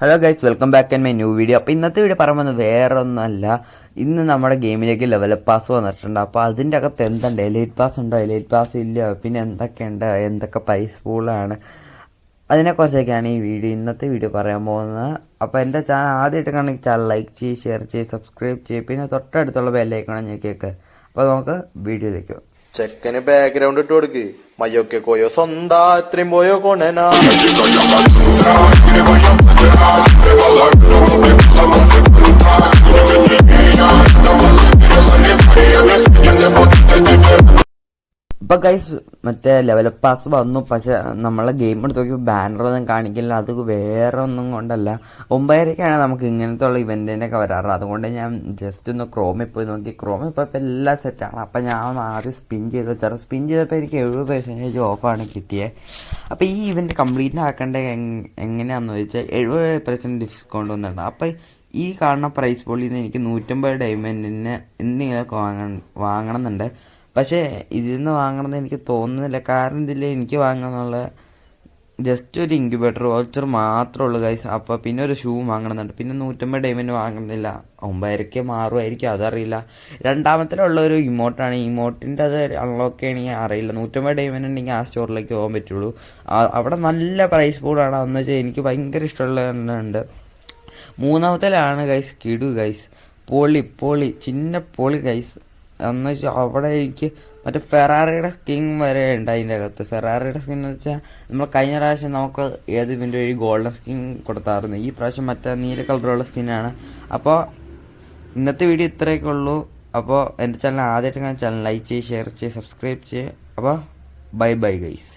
Hello guys welcome back and my new video അപ്പോൾ ഇന്നത്തെ video പറയുമ്പോൾ വേറെ ഒന്നല്ല ഇന്ന് നമ്മുടെ ഗെയിമിലേക്ക് ലെവൽ പാസ് വന്നിട്ടുണ്ട്. അപ്പോൾ അതിന്റെ അകത്ത് എന്തുണ്ട് എലൈറ്റ് പാസ് ഉണ്ടോ? എലൈറ്റ് പാസ് ഇല്ല. പിന്നെ എന്തൊക്കെയുണ്ട് എന്തൊക്കെ പ്രൈസ് പൂളാണ് അതിനെക്കുറിച്ചൊക്കെയാണ് ഈ വീഡിയോ ഇന്നത്തെ വീഡിയോ പറയാൻ പോകുന്നത്. അപ്പോൾ എന്റെ ചാനൽ ആദ്യമായിട്ട് കാണണമെങ്കിൽ ചാനൽ ലൈക്ക് ചെയ്ത് ഷെയർ ചെയ്ത് സബ്സ്ക്രൈബ് ചെയ്ത് പിന്നെ തൊട്ടടുത്തുള്ള ബെല്ലൈക്കണം ഞാൻ കേൾക്ക് അപ്പോൾ നമുക്ക് വീഡിയോയിലേക്ക് ചെക്കന് ബാക്ക്ഗ്രൗണ്ട് ഇട്ട് കൊടുക്ക്. മയ്യൊക്കെ കോയോ? സ്വന്താ ഇത്രയും പോയോ? കൊണനാ? ഇപ്പൊ ഗൈസ് മറ്റേ ലെവൽ പാസ് വന്നു പക്ഷെ നമ്മളെ ഗെയിം എടുത്ത് നോക്കിയപ്പോൾ ബാനർ ഒന്നും കാണിക്കില്ല. അത് വേറെ ഒന്നും കൊണ്ടല്ല. ഒമ്പതരക്കാണ് നമുക്ക് ഇങ്ങനത്തെ ഉള്ള ഇവന്റിനൊക്കെ വരാറ്. അതുകൊണ്ട് ഞാൻ ജസ്റ്റ് ഒന്ന് ക്രോമിൽ പോയി നോക്കി. ക്രോമിൽ പോയപ്പോൾ എല്ലാം സെറ്റാണ് അപ്പം ഞാൻ ഒന്ന് ആദ്യം സ്പിൻ ചെയ്ത് വെച്ചാൽ സ്പിൻ ചെയ്തപ്പോൾ എനിക്ക് എഴുപത് പെർസെന്റേജ് ഓഫാണ് കിട്ടിയത് അപ്പോൾ ഈ ഇവന്റ് കംപ്ലീറ്റ് ആക്കേണ്ട എങ്ങനെയാണെന്ന് ചോദിച്ചാൽ എഴുപത് പെർസെന്റ് ഡിസ്കൗണ്ട് വന്നിട്ടുണ്ട് അപ്പോൾ ഈ കാണുന്ന പ്രൈസ് പോളിൽ നിന്ന് എനിക്ക് നൂറ്റമ്പത് ഡയമണ്ടിന് എന്തെങ്കിലുമൊക്കെ വാങ്ങണം വാങ്ങണമെന്നുണ്ട് പക്ഷേ ഇതിൽ നിന്ന് വാങ്ങണമെന്ന് എനിക്ക് തോന്നുന്നില്ല. കാരണം ഇതിൽ എനിക്ക് വാങ്ങാനുള്ള ജസ്റ്റ് ഒരു ഇൻക്യുബേറ്റർ വാച്ചർ മാത്രമേ ഉള്ളൂ ഗൈസ് അപ്പോൾ പിന്നെ ഒരു ഷൂ വാങ്ങണമെന്നുണ്ട് പിന്നെ നൂറ്റമ്പത് ഡയമണ്ട് വാങ്ങണമെന്നില്ല ഒമ്പതരക്ക് മാറുമായിരിക്കും അതറിയില്ല. രണ്ടാമത്തിലുള്ള ഒരു ഇമോട്ടാണ് ഇമോട്ടിന്റെ അത് അൺലോക്ക് ചെയ്യണമെങ്കിൽ അറിയില്ല. നൂറ്റമ്പത് ഡയമണ്ട് ഉണ്ടെങ്കിൽ ആ സ്റ്റോറിലേക്ക് പോകാൻ പറ്റുള്ളൂ. അവിടെ നല്ല പ്രൈസ് ബോർഡാണ് അതെന്ന് വെച്ചാൽ എനിക്ക് ഭയങ്കര ഇഷ്ടമുള്ള ഉണ്ട് മൂന്നാമത്തിലാണ് ഗൈസ് കിടു ഗൈസ് പൊളി പൊളി ചിന്ന പൊളി ഗൈസ് എന്ന് വെച്ചാൽ അവിടെ എനിക്ക് മറ്റേ ഫെറാറിയുടെ സ്കിൻ വരെ ഉണ്ട് അതിന്റെ അകത്ത്. ഫെറാറിയുടെ സ്കിൻ എന്ന് വെച്ചാൽ നമ്മൾ കഴിഞ്ഞ പ്രാവശ്യം നമുക്ക് ഏത് ഇവന്റെ വഴി ഗോൾഡൻ സ്കിൻ കൊടുത്തായിരുന്നു. ഈ പ്രാവശ്യം മറ്റേ നീല കളറുള്ള സ്കിന്നാണ്. അപ്പോൾ ഇന്നത്തെ വീഡിയോ ഇത്രയൊക്കെ ഉള്ളൂ. അപ്പോൾ എന്റെ ചാനൽ ആദ്യമായിട്ട് ചാനൽ ലൈക്ക് ചെയ്ത് ഷെയർ ചെയ്ത് സബ്സ്ക്രൈബ് ചെയ്യുക അപ്പോൾ ബൈ ബൈ ഗൈസ്.